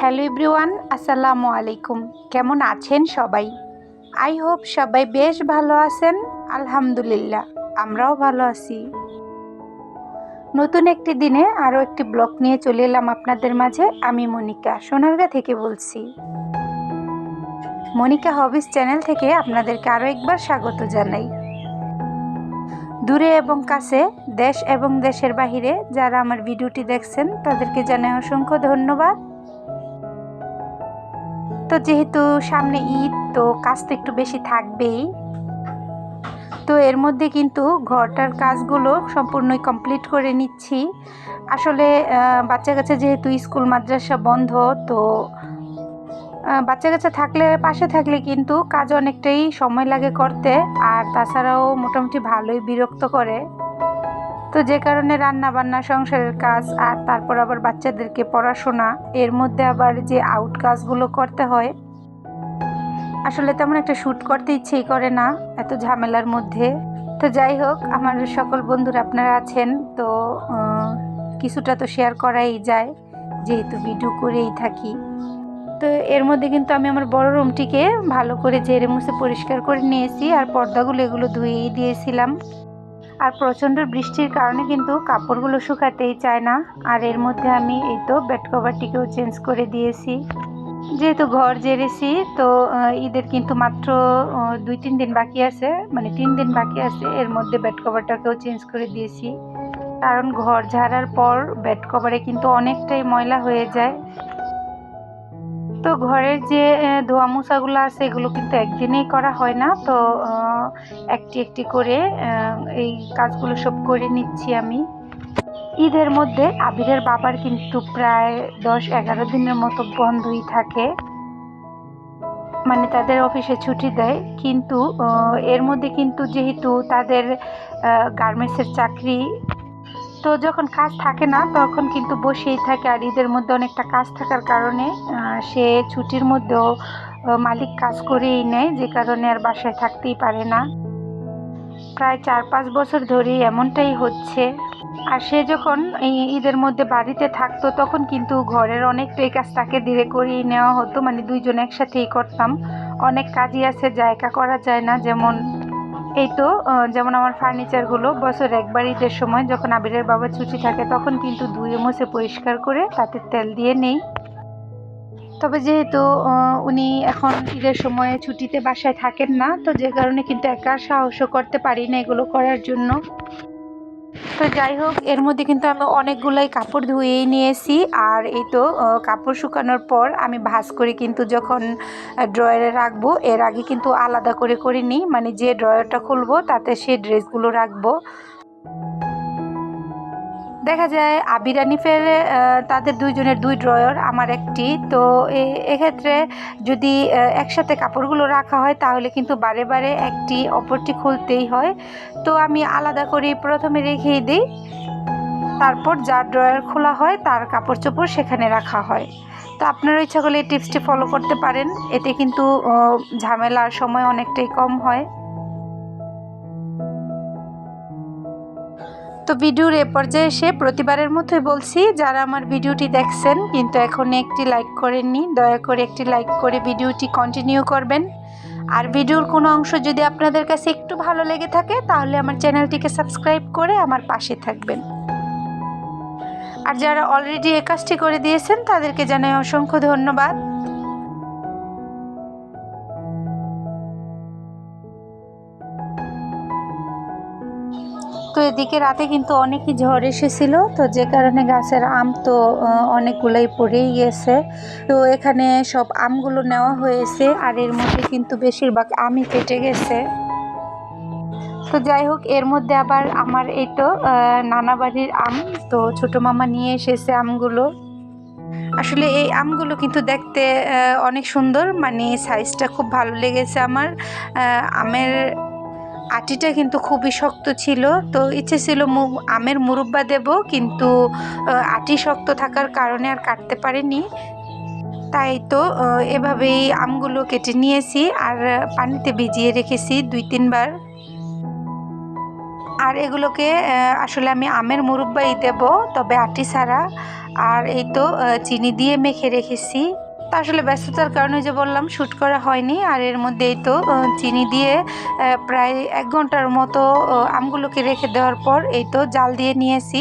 Hello everyone, আসসালামু আলাইকুম। কেমন আছেন সবাই? আই হোপ সবাই বেশ ভালো আছেন, আলহামদুলিল্লাহ, আমরাও ভালো আছি। নতুন একটি দিনে আরও একটি ব্লগ নিয়ে চলে এলাম আপনাদের মাঝে, আমি মনিকা সোনারগা থেকে বলছি। মনিকা হবিস চ্যানেল থেকে আপনাদেরকে আরও একবার স্বাগত জানাই। দূরে এবং কাছে, দেশ এবং দেশের বাহিরে, যারা আমার ভিডিওটি দেখছেন, তাদেরকে জানাই অসংখ্য ধন্যবাদ। তো যেহেতু সামনে ঈদ, তো কাজ তো একটু বেশি থাকবেই। তো এর মধ্যে কিন্তু ঘরটার কাজগুলো সম্পূর্ণই কমপ্লিট করে নিচ্ছি। আসলে বাচ্চা কাচ্চা যেহেতু স্কুল, মাদ্রাসা বন্ধ, তো বাচ্চা কাচ্চা থাকলে, পাশে থাকলে কিন্তু কাজ অনেকটাই সময় লাগে করতে। আর তাছাড়াও মোটামুটি ভালোই বিরক্ত করে। তো যে কারণে রান্না বান্না সংসারের কাজ আর তারপর আবার বাচ্চাদেরকে পড়াশোনা, এর মধ্যে আবার যে আউট কাজগুলো করতে হয়, আসলে তেমন একটা শ্যুট করতে ইচ্ছেই করে না, এত ঝামেলার মধ্যে। তো যাই হোক, আমার সকল বন্ধুরা আপনারা আছেন, তো কিছুটা তো শেয়ার করাই যায়, যেহেতু ভিডিও করেই থাকি। তো এর মধ্যে কিন্তু আমি আমার বড় রুমটিকে ভালো করে ঝেড়ে মুছে পরিষ্কার করে নিয়েছি, আর পর্দাগুলো এগুলো ধুয়েই দিয়েছিলাম। আর প্রচণ্ড বৃষ্টির কারণে কিন্তু কাপড়গুলো শুকাতেই চায় না। আর এর মধ্যে আমি এই তো বেড কভারটিকেও চেঞ্জ করে দিয়েছি। যেহেতু ঘর জেরেছি, তো ঈদের কিন্তু মাত্র দুই তিন দিন বাকি আছে মানে তিন দিন বাকি আছে, এর মধ্যে বেড কভারটাকেও চেঞ্জ করে দিয়েছি। কারণ ঘর ঝাড়ার পর বেড কভারে কিন্তু অনেকটাই ময়লা হয়ে যায়। তো ঘরের যে ধোয়া মোছাগুলো আছে, এগুলো কিন্তু একদিনেই করা হয় না। তো একটি একটি করে এই কাজগুলো সব করে নিচ্ছি আমি। ঈদের মধ্যে আবিরের বাবার কিন্তু প্রায় দশ এগারো দিনের মতো বন্ধই থাকে। মানে তাদের অফিসে ছুটি দেয়। কিন্তু এর মধ্যে কিন্তু যেহেতু তাদের গার্মেন্টসের চাকরি তো যখন কাজ থাকে না, তখন কিন্তু বসেই থাকে আর ঈদের মধ্যে অনেকটা কাজ থাকার কারণে সে ছুটির মধ্যেও মালিক কাজ করেই নেয়, যে কারণে আর বাসায় থাকতেই পারে না। প্রায় চার পাঁচ বছর ধরেই এমনটাই হচ্ছে। আর সে যখন এই ঈদের মধ্যে বাড়িতে থাকতো, তখন কিন্তু ঘরের অনেকটাই কাজ তাকে ধীরে করিয়ে নেওয়া হতো। মানে দুইজন একসাথেই করতাম। অনেক কাজই আছে, জায়গা করা যায় না। যেমন এই তো যেমন আমার ফার্নিচারগুলো বছর একবার ঈদের সময় যখন আবিরের বাবা ছুটি থাকে তখন কিন্তু ধুয়ে মুছে পরিষ্কার করে তাতে তেল দিয়ে নেই। তবে যেহেতু উনি এখন ঈদের সময় ছুটিতে বাসায় থাকেন না, তো যে কারণে কিন্তু একা সাহসও করতে পারি না এগুলো করার জন্য। তো যাই হোক, এর মধ্যে কিন্তু আমি অনেকগুলোই কাপড় ধুয়েই নিয়েছি আর এই তো কাপড় শুকানোর পর আমি ভাজ করে কিন্তু যখন ড্রয়ারে রাখব, এর আগে কিন্তু আলাদা করে করে নিই মানে যে ড্রয়ারটা খুলবো, তাতে সেই ড্রেসগুলো রাখব। দেখা যায় আবির আনিফের তাদের দুইজনের দুই ড্রয়ার, আমার একটি। তো এক্ষেত্রে যদি একসাথে কাপড়গুলো রাখা হয়, তাহলে কিন্তু বারে বারে একটি অপরটি খুলতেই হয়। তো আমি আলাদা করে প্রথমে রেখেই দিই। তারপর যার ড্রয়ার খোলা হয়, তার কাপড় চোপড় সেখানে রাখা হয়। তো আপনারা ইচ্ছা করলে এই টিপসটি ফলো করতে পারেন। এতে কিন্তু ঝামেলার সময় অনেকটাই কম হয়। তো ভিডিওর এ পর্যায়ে এসে প্রতিবারের মতোই বলছি, যারা আমার ভিডিওটি দেখছেন, কিন্তু এখন একটি লাইক করেননি, দয়া করে একটি লাইক করে ভিডিওটি কন্টিনিউ করবেন। আর ভিডিওর কোনো অংশ যদি আপনাদের কাছে একটু ভালো লেগে থাকে, তাহলে আমার চ্যানেলটিকে সাবস্ক্রাইব করে আমার পাশে থাকবেন। আর যারা অলরেডি এ কাজটি করে দিয়েছেন, তাদেরকে জানাই অসংখ্য ধন্যবাদ। তো এদিকে রাতে কিন্তু অনেকই ঝড় এসেছিল। তো যে কারণে গাছের আম তো অনেকগুলোই পড়েই গেছে। তো এখানে সব আমগুলো নেওয়া হয়েছে আর এর মধ্যে কিন্তু বেশিরভাগ আমই কেটে গেছে। তো যাই হোক, এর মধ্যে আবার আমার এই তো নানা বাড়ির আম। তো ছোটো মামা নিয়ে এসেছে আমগুলো। আসলে এই আমগুলো কিন্তু দেখতে অনেক সুন্দর। মানে সাইজটা খুব ভালো লেগেছে আমার। আমের আটিটা কিন্তু খুবই শক্ত ছিল। তো ইচ্ছে ছিল আমের মুরব্বা দেব, কিন্তু আটি শক্ত থাকার কারণে আর কাটতে পারিনি। তাই তো এভাবেই আমগুলো কেটে নিয়েছি আর পানিতে ভিজিয়ে রেখেছি দুই, তিনবার। আর এগুলোকে আসলে আমি আমের মুরব্বাই দেব, তবে আটি ছাড়া। আর এই তো চিনি দিয়ে মেখে রেখেছি। তা আসলে ব্যস্ততার কারণে যে বললাম শ্যুট করা হয়নি। আর এর মধ্যেই তো চিনি দিয়ে প্রায় এক ঘণ্টার মতো আমগুলোকে রেখে দেওয়ার পর এই তো জাল দিয়ে নিয়েছি।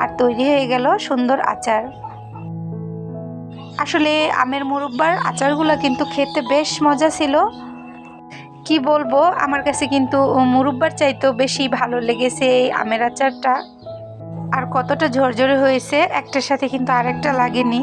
আর তৈরি হয়ে গেল সুন্দর আচার। আসলে আমের মুরব্বার আচারগুলো কিন্তু খেতে বেশ মজা ছিল। কি বলব, আমার কাছে কিন্তু মুরব্বার চাইতেও বেশি ভালো লেগেছে এই আমের আচারটা। আর কতটা ঝরঝরে হয়েছে, একটার সাথে কিন্তু আরেকটা লাগেনি।